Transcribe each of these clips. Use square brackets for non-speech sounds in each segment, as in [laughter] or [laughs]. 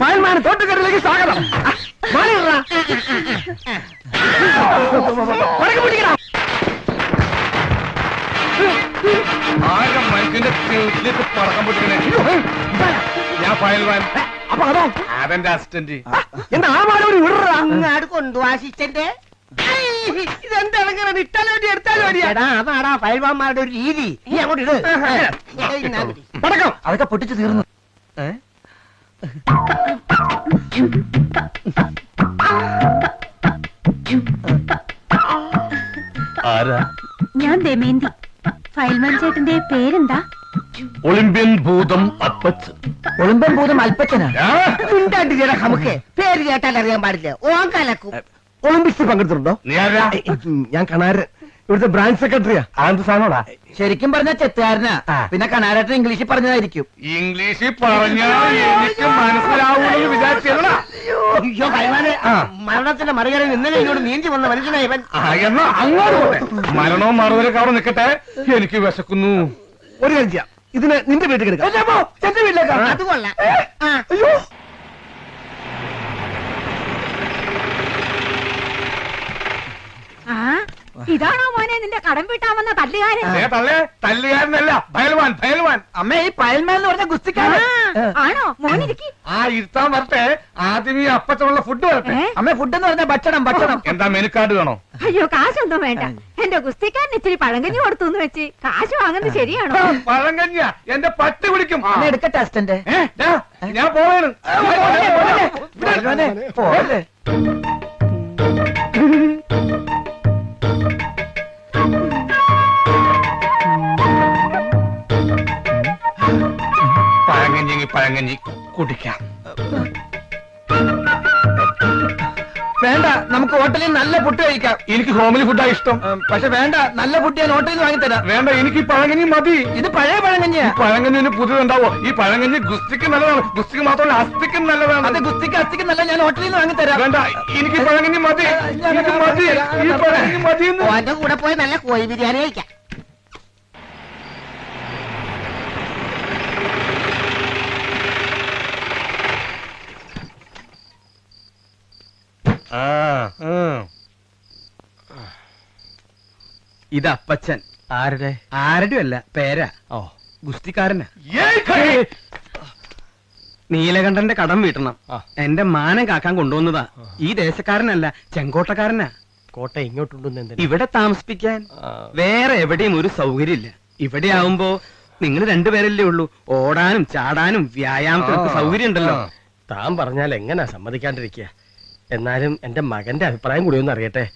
ഫയൽമാൻ തോട്ടുകടലിലേക്ക് സ്വാഗതം. ആകെ മനുഷ്യന്റെ ചെവിട്ടിലേക്ക് പടക്കം പൊട്ടിക്കണേ. ഞാൻ ഫയൽവാൻ അപ്പൊ അതോ? അതെന്റെ അസിസ്റ്റന്റ്. എന്താ ആ മാനവര് വിടറാ. അങ്ങാട് കൊണ്ടുപോ അസിസ്റ്റന്റ് ഇതെന്താണ് ഇട്ടാലോ എടുത്താലോ അതാടാ ഫയൽവാന്മാരുടെ ഒരു രീതി. നീ അങ്ങോട്ട് ഇട്. പടക്കം. അതൊക്കെ പൊട്ടിച്ചു തീർന്നു. ആരാ? ഞാൻ ദമേന്തി ഫയൽമാൻ ചേട്ടന്റെ പേരെന്താ? ഒളിമ്പ്യൻ ഭൂതം അപ്പച്ചൻ ഒളിമ്പ്യൻ ഭൂതം അൽപ്പച്ചനാ? മിണ്ടാണ്ടിരിക്കടാ നമുക്ക്. പേര് കേട്ടാൽ അറിയാൻ പാടില്ല. ഓൻ കലക്കും. ഒളിമ്പിക്സിൽ പങ്കെടുത്തിട്ടുണ്ടോ? ഞാൻ കണാരൻ ഇവിടുത്തെ ബ്രാഞ്ച് സെക്രട്ടറിയാ. ആന്ത് സാധനോടാ ശരിക്കും പറഞ്ഞ ചെത്തുകാരനാ. പിന്നെ കണാരട്ടൻ ഇംഗ്ലീഷിൽ പറഞ്ഞതായിരിക്കും. ഇംഗ്ലീഷിൽ പറഞ്ഞാൽ എനിക്ക് മനസ്സിലാവൂന്ന് വിചാരിച്ചതാ അയ്യോ മരണത്തിന്റെ മറികടയിൽ ഇന്നലെ ഇങ്ങോട്ട് നീന്തി വന്ന മനുഷ്യനായവൻ എന്നാ അങ്ങോട്ട് പോട്ടെ. മരണവും മറുതലൊക്കെ അവിടെ നിൽക്കട്ടെ എനിക്ക് വിശക്കുന്നു. ഒരു കാര്യം ചെയ്യാം. ഇതിന് നിന്റെ വീട്ടിൽ കിടക്കാം. അത് കൊള്ളാം ആ അയ്യോ ആ ഇതാണോ മോനെ നിന്റെ കടം വീട്ടാമെന്ന തല്ലുകാരൻ. ഏ തള്ളേ തല്ലുകാരനല്ല ഭയൽവാൻ ഭയൽവാൻ അമ്മ ഈ പയൽമാൻ എന്ന് പറഞ്ഞ ഗുസ്തിക്കാരൻ. ആ, ആണോ? മോനിരിക്കി. ആ ഇരുത്താൻ വരട്ടെ. ആദ്യം ഈ അപ്പച്ചുള്ള ഫുഡ് വരട്ടെ. ഏ? അമ്മ ഫുഡ് എന്ന് പറഞ്ഞ ഭക്ഷണം ഭക്ഷണം. എന്താ മെനുക്കാർഡ് വേണോ? അയ്യോ കാശൊന്നും വേണ്ട. എന്റെ ഗുസ്തിക്കാരൻ ഇച്ചിരി പഴങ്കഞ്ഞി കൊടുത്തു എന്ന് വെച്ച്. കാശ് വാങ്ങുന്നത് ശരിയാണോ? പഴങ്കഞ്ഞ എന്റെ പട്ടി പിടിക്കും അമ്മ എടുക്കട്ടെ ഏ, ദാ, ഞാൻ പോവാണ്. പോലെ പഴങ്കഞ്ഞി പഴങ്കഞ്ഞി കുടിക്കാം. വേണ്ട നമുക്ക് ഹോട്ടലിൽ നല്ല ഫുഡ് കഴിക്കാം. എനിക്ക് ഹോമിലി ഫുഡാ ഇഷ്ടം. പക്ഷെ വേണ്ട നല്ല ഫുഡ് ഞാൻ ഹോട്ടലിൽ നിന്ന് വാങ്ങിത്തരാം. വേണ്ട എനിക്ക് ഈ പഴങ്കഞ്ഞി മതി. ഇത് പഴയ പഴങ്കഞ്ഞിയാ. പഴങ്കഞ്ഞിന് പുതിയതുണ്ടാവോ ഈ പഴങ്കഞ്ഞി ഗുസ്തിക്ക് നല്ലതാണ്. ഗുസ്തിക്ക് മാത്രമല്ല അസ്ഥിക്കും അത് നല്ലതാണ് ഗുസ്തിക്ക് അസ്ഥിക്ക് നല്ല ഞാൻ ഹോട്ടലിൽ നിന്ന് വാങ്ങിത്തരാം. വേണ്ട എനിക്ക് പഴങ്കഞ്ഞി മതി. എനിക്ക് മതി. ഈ പഴങ്കഞ്ഞി മതി കൂടെ പോയി നല്ല കോഴി ബിരിയാണി കഴിക്കാം. ഇത് അപ്പച്ചൻ. ആരുടെ? ആരുടെ അല്ല പേരാ. ഓ. ഗുസ്തിക്കാരനാ. നീലകണ്ഠന്റെ കടം വീട്ടണം. എന്റെ മാനം കാക്കാൻ കൊണ്ടുവന്നതാ. ഈ ദേശക്കാരനല്ല ചെങ്കോട്ടക്കാരനാ. കോട്ട ഇങ്ങോട്ടുണ്ടെന്ന് ഇവിടെ താമസിപ്പിക്കാൻ വേറെ എവിടെയും ഒരു സൗകര്യമില്ല. ഇവിടെ ആവുമ്പോ നിങ്ങൾ രണ്ടുപേരല്ലേ ഉള്ളൂ. ഓടാനും ചാടാനും വ്യായാമത്തിനൊക്കെ. സൗകര്യം ഉണ്ടല്ലോ താൻ പറഞ്ഞാൽ എങ്ങനാ സമ്മതിക്കാണ്ടിരിക്കുക? എന്നാലും എന്റെ മകന്റെ അഭിപ്രായം കൂടി ഒന്ന് അറിയട്ടെ.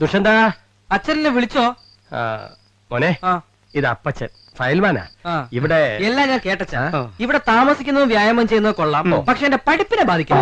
ദുഷന്താ അച്ഛനെ വിളിച്ചോ? മോനെ ആ. ഇത് അപ്പച്ചൻ ഫയൽമാനാ ആ. ഇവിടെ എല്ലാം ഞാൻ കേട്ടച്ചാ. ആ. ഇവിടെ താമസിക്കുന്നതും വ്യായാമം ചെയ്യുന്നതും കൊള്ളാം. പക്ഷെ എന്റെ പഠിപ്പിനെ ബാധിക്കും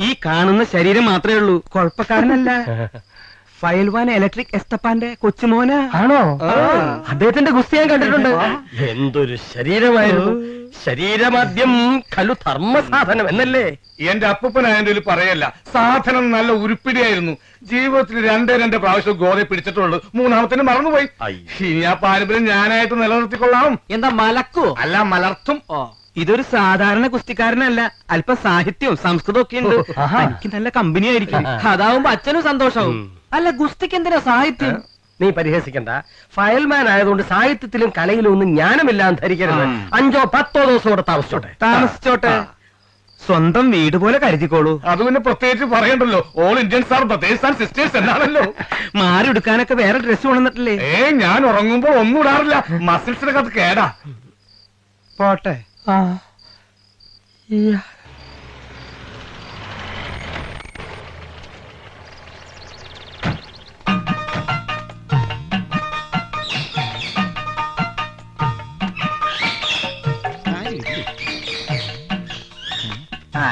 ഈ കാണുന്ന ശരീരം മാത്രമേ ഉള്ളൂ. കുഴപ്പക്കാരനല്ല. [laughs] ഫയൽവാൻ ഇലക്ട്രിക് എസ്തപ്പാന്റെ കൊച്ചുമോന. ആണോ. അദ്ദേഹത്തിന്റെ ഗുസ്തി ഞാൻ കണ്ടിട്ടുണ്ട്. എന്തൊരു ശരീരമായിരുന്നു. ശരീരമാദ്യം ഖലു ധർമ്മസാധനം എന്നല്ലേ? എന്റെ അപ്പൂപ്പനായതിൽ പറയല്ല. സാധനം നല്ല ഉരുപ്പിടിയായിരുന്നു. ജീവിതത്തിൽ രണ്ടേ രണ്ട് പ്രാവശ്യം ഗോതെ പിടിച്ചിട്ടുള്ളൂ. മൂന്നാമത്തിന് മറന്നുപോയി. ഇനി ആ പാരമ്പര്യം ഞാനായിട്ട് നിലനിർത്തിക്കൊള്ളാം. എന്താ മലക്കോ? അല്ല മലർത്തും. ഓ. ഇതൊരു സാധാരണ കുസ്തിക്കാരനല്ല അല്പ സാഹിത്യവും സംസ്കൃതവും ഒക്കെ ഉണ്ട്. എനിക്ക് നല്ല കമ്പനിയായിരിക്കും. അതാവുമ്പോ അച്ഛനും സന്തോഷാവും. അല്ല ഗുസ്തിക്ക് എന്തിനാ സാഹിത്യം നീ പരിഹസിക്കണ്ട. ഫയൽമാൻ ആയതുകൊണ്ട് സാഹിത്യത്തിലും കലയിലും ഒന്നും ജ്ഞാനമില്ലാന്ന് ധരിക്കരുത്. അഞ്ചോ പത്തോ ദിവസം കൂടെ താമസിച്ചോട്ടെ. താമസിച്ചോട്ടെ. സ്വന്തം വീട് പോലെ കരുതിക്കോളൂ. അത് പിന്നെ പ്രത്യേകിച്ച് പറയണ്ടല്ലോ. All Indians are brothers and sisters എന്നാണല്ലോ. [laughs] മാറി എടുക്കാനൊക്കെ വേറെ ഡ്രസ് കൊണ്ടുവന്നിട്ടില്ലേ? ഏ ഞാൻ ഉറങ്ങുമ്പോൾ ഒന്നും ഇടാറില്ല. മസിൽസിനൊക്കെ അത് കേടാ. പോട്ടെ.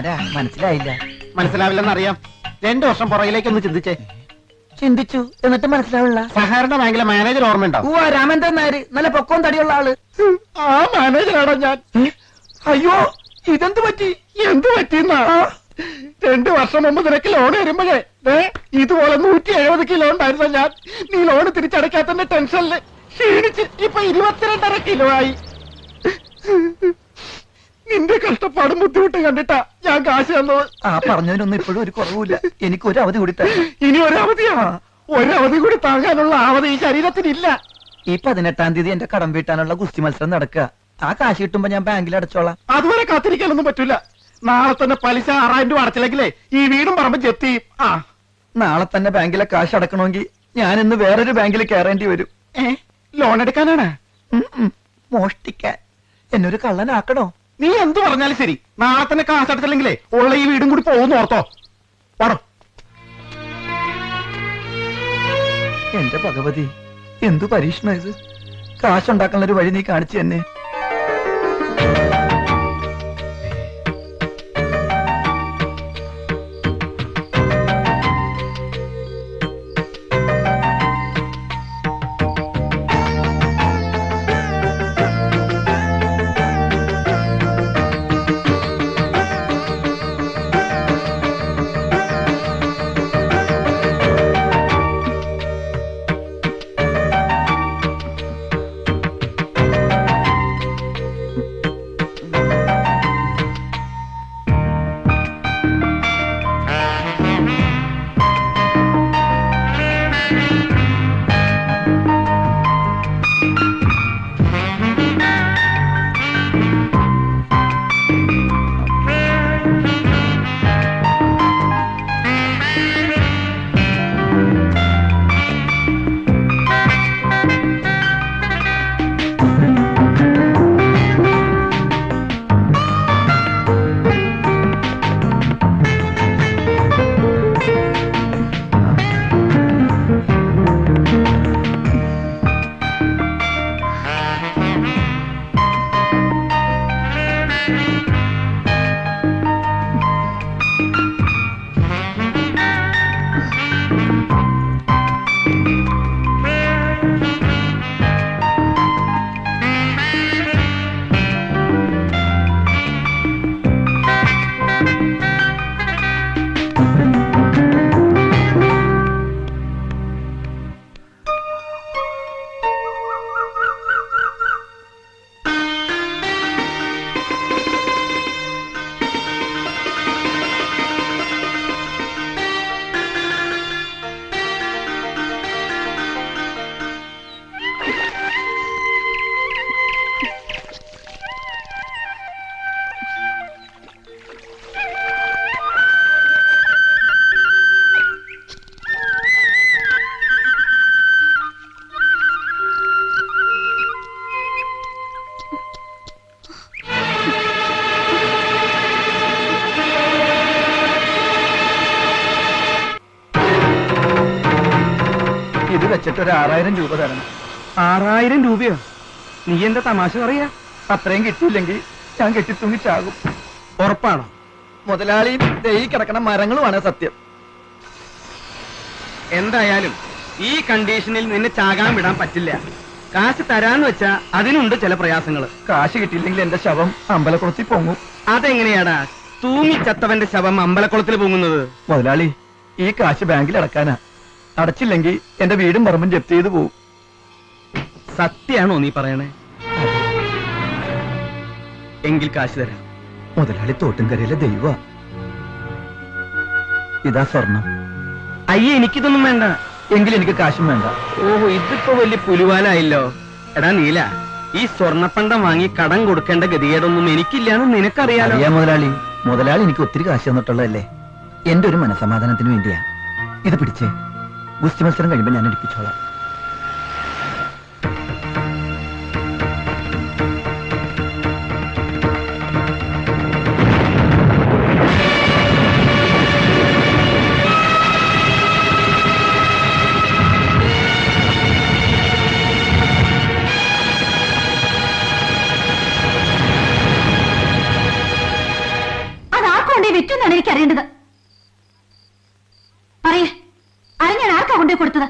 ആരാ? മനസ്സിലായില്ല. മനസ്സിലാവില്ലെന്നറിയാം. രണ്ടു വർഷം പുറകിലേക്ക് ഒന്ന് ചിന്തിച്ചേ. ചിന്തിച്ചു. എന്നിട്ട് മനസ്സിലാവില്ല. സഹകരണ ബാങ്കിലെ മാനേജർ ഓർമ്മയുണ്ടാവും ഉവ്വ രാമേന്ദ്രൻ നല്ല പൊക്കവും തടിയുള്ള ആൾ. ആ മാനേജറാണോ ഞാൻ? അയ്യോ ഇതെന്ത് പറ്റി? എന്ത് പറ്റിയെന്നാ? രണ്ടു വർഷം മുമ്പ് നിനക്ക് ലോൺ വരുമ്പോഴേ ദേ, ഇതുപോലെ നൂറ്റി എഴുപത് കിലോ ഉണ്ടായിരുന്ന ഞാൻ? നീ ലോൺ തിരിച്ചടയ്ക്കാത്തന്റെ ടെൻഷനിൽ ക്ഷീണിച്ച് ഇപ്പൊ ഇരുപത്തിരണ്ടര കിലോ ആയി. നിന്റെ കഷ്ടപ്പാടും ബുദ്ധിമുട്ടും കണ്ടിട്ടാ ഞാൻ കാശ് തന്നത്. ആ പറഞ്ഞതിനൊന്നും ഇപ്പോഴും ഒരു കുറവില്ല എനിക്ക് ഒരു അവധി കൂടി തരാം ഇനി ഒരവധിയാ ഒരവധി കൂടി താങ്ങാനുള്ള അവധി ഈ ശരീരത്തിനില്ല. ഈ പതിനെട്ടാം തീയതി എന്റെ കടം വീട്ടാനുള്ള ഗുസ്തി മത്സരം നടക്കുക. ആ കാശ് കിട്ടുമ്പോ ഞാൻ ബാങ്കിൽ അടച്ചോളാം. അതുവരെ കാത്തിരിക്കാനൊന്നും പറ്റൂല. നാളെ തന്നെ പലിശ ആറായിരം രൂപ അടച്ചില്ലെങ്കിലേ ഈ വീടും പറമ്പ് ജപ്തി ആ. നാളെ തന്നെ ബാങ്കിലെ കാശ് അടക്കണമെങ്കിൽ ഞാൻ ഇന്ന് വേറൊരു ബാങ്കിൽ കയറേണ്ടി വരും. ഏ? ലോൺ എടുക്കാനാണ്. മോഷ്ടിക്കാൻ. എന്നൊരു കള്ളനാക്കണോ? നീ എന്ത് പറഞ്ഞാലും ശരി. നാളെ തന്നെ കാശ് അടച്ചില്ലെങ്കിലേ ഉള്ള ഈ വീടും കൂടി പോകുന്നു ഓർത്തോ. പടം എന്റെ ഭഗവതി എന്തു പരീക്ഷണം ഇത്? കാശുണ്ടാക്കാനുള്ള ഒരു വഴി നീ കാണിച്ചു തന്നെ. ഒരു ആറായിരം രൂപ തരണം. ആറായിരം രൂപയോ? നീ എന്താ തമാശ പറയാ? അത്രയും കിട്ടിയില്ലെങ്കിൽ ഞാൻ കെട്ടിത്തൂങ്ങി ചാകും ഉറപ്പാണോ? മുതലാളി ഈ കിടക്കണ മരങ്ങളുമാണ് സത്യം. എന്തായാലും ഈ കണ്ടീഷനിൽ നിന്നെ ചാകാൻ വിടാൻ പറ്റില്ല. കാശ് തരാന്ന് വെച്ചാ അതിനുണ്ട് ചില പ്രയാസങ്ങൾ കാശ് കിട്ടിയില്ലെങ്കിൽ എന്റെ ശവം അമ്പലക്കുളത്തിൽ പൊങ്ങും. അതെങ്ങനെയാടാ? തൂങ്ങിച്ചത്തവന്റെ ശവം അമ്പലക്കുളത്തിൽ പൊങ്ങുന്നത്? മുതലാളി ഈ കാശ് ബാങ്കിൽ അടക്കാനാ. അടച്ചില്ലെങ്കിൽ എന്റെ വീടും പറമ്പും ജപ്തി ചെയ്തു പോകും സത്യാണോ നീ പറയണേ? എങ്കിൽ കാശ് തരാം. മുതലാളി തോട്ടുംകരയിലെ ദൈവ. ഇതാ സ്വർണം. അയ്യേ എനിക്കിതൊന്നും വേണ്ട. എങ്കിൽ എനിക്ക് കാശും വേണ്ട. ഓഹോ ഇതിപ്പോ വലിയ പുലുവാലായില്ലോ. എടാ നീല ഈ സ്വർണപ്പണ്ടം വാങ്ങി കടം കൊടുക്കേണ്ട ഗതികേടൊന്നും എനിക്കില്ലാന്ന് നിനക്കറിയാലോ? അറിയാ മുതലാളി. മുതലാളി എനിക്ക് ഒത്തിരി കാശ് തന്നിട്ടുള്ളതല്ലേ? എന്റെ ഒരു മനസമാധാനത്തിന് വേണ്ടിയാ. ഇത് പിടിച്ചേ. ഗുസ്തി മത്സരം കഴിയുമ്പോൾ ഞാൻ എടുപ്പിച്ചോളാം. എനിക്കറിയേണ്ടത് പറയേ അത് ഞാൻ ആർക്കാ കൊണ്ടുപോയി കൊടുത്തത്?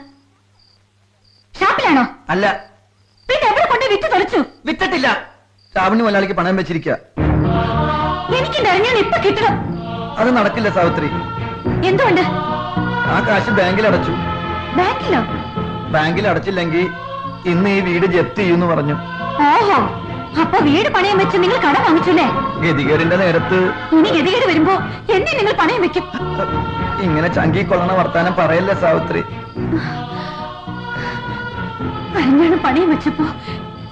ഷാപ്പിലാണോ? അല്ല. പിന്നെ എവിടെ കൊണ്ടേ വിറ്റ് തൊലച്ചു വിറ്റിട്ടില്ല ശ്രാവണി മലയാളിക്ക് പണയം വെച്ചിരിക്കുക എനിക്കുണ്ടായിരുന്നു ഞാൻ ഇപ്പൊ കിട്ടണം. അത് നടക്കില്ല സാവിത്രി. എന്തുകൊണ്ട്? ആ കാശ് ബാങ്കിൽ അടച്ചു. ബാങ്കിലോ? ബാങ്കിൽ അടച്ചില്ലെങ്കിൽ ഇന്ന് ഈ വീട് ജപ്തി ചെയ്യുന്നു പറഞ്ഞു. ഓഹോ. അപ്പൊ വീട് പണയം വെച്ച് നിങ്ങൾ കടം വാങ്ങിച്ചല്ലേ? ഗതികേടിന്റെ നേരത്ത് ഇനി ഗതികേട് വരുമ്പോ എന്നെ നിങ്ങൾ പണയം വെക്കും? [laughs] ഇങ്ങനെ ചങ്കി കൊള്ളണ വർത്താനം പറയല്ലേ സാവിത്രി? അരഞ്ഞാണ് പണയം വെച്ചപ്പോ.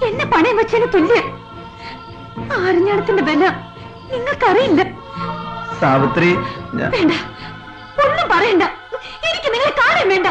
എന്നെ പണയം വെച്ചതിന് തുല്യം. അരഞ്ഞാണത്തിന്റെ വില നിങ്ങൾക്കറിയില്ല. സാവിത്രി വേണ്ട. ഒന്നും പറയണ്ട. എനിക്ക് നിങ്ങളെ കാണാൻ വേണ്ട.